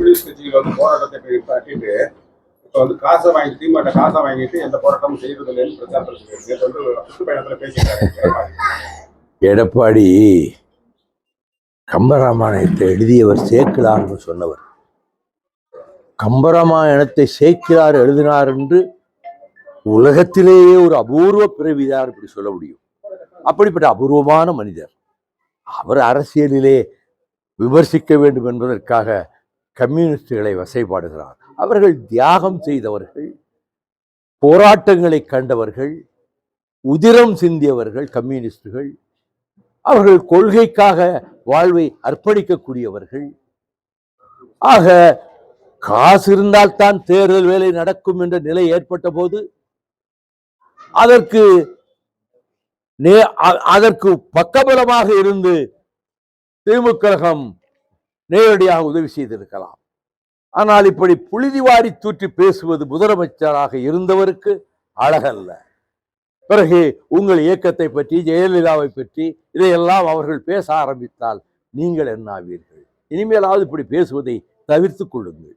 Communist கட்சிகள் வந்து போராட்டத்தை காட்டிட்டு இப்போ வந்து காசை வாங்கி திமுக காசை வாங்கிட்டு எந்த போராட்டமும் செய்யறது பிரச்சாரம் பிரச்சாரத்தில் சொல்லியிருக்கு நேத்து சுற்றுப்பயணத்துல பேசிட்டாரு எடப்பாடி. கம்பராமாயணத்தை எழுதியவர் சேக்கிழார்னு சொன்னவர். கம்பராமாயணத்தை சேக்கிழார் எழுதினார் என்று உலகத்திலேயே ஒரு அபூர்வ பிறவிதார் இப்படி சொல்ல முடியும். அப்படிப்பட்ட அபூர்வமான மனிதர். அவர் அரசியலிலே விமர்சிக்க வேண்டும் என்பதற்காக கம்யூனிஸ்டுகளை வசைபாடுகிறார். அவர்கள் தியாகம் செய்தவர்கள் போராட்டங்களை கண்டவர்கள் உதிரம் சிந்தியவர்கள் கம்யூனிஸ்டுகள் அவர்கள் கொள்கைக்காக வாழ்வை அர்ப்பணிக்கக்கூடியவர்கள். ஆக காசு இருந்தால்தான் தேர்தல் வேலை நடக்கும் என்ற நிலை ஏற்பட்ட போது அதற்கு நே- அதற்கு பக்கபலமாக இருந்து திமுக நேரடியாக உதவி செய்திருக்கலாம். ஆனால் இப்படி புழுதி வாரி தூற்றி பேசுவது முதலமைச்சராக இருந்தவருக்கு அழகல்ல. பிறகு உங்கள் இயக்கத்தை பற்றி ஜெயலலிதாவை பற்றி இதையெல்லாம் அவர்கள் பேச ஆரம்பித்தால் நீங்கள் என்ன ஆவீர்கள் இனிமேலாவது இப்படி பேசுவதை தவிர்த்து கொள்ளுங்கள்.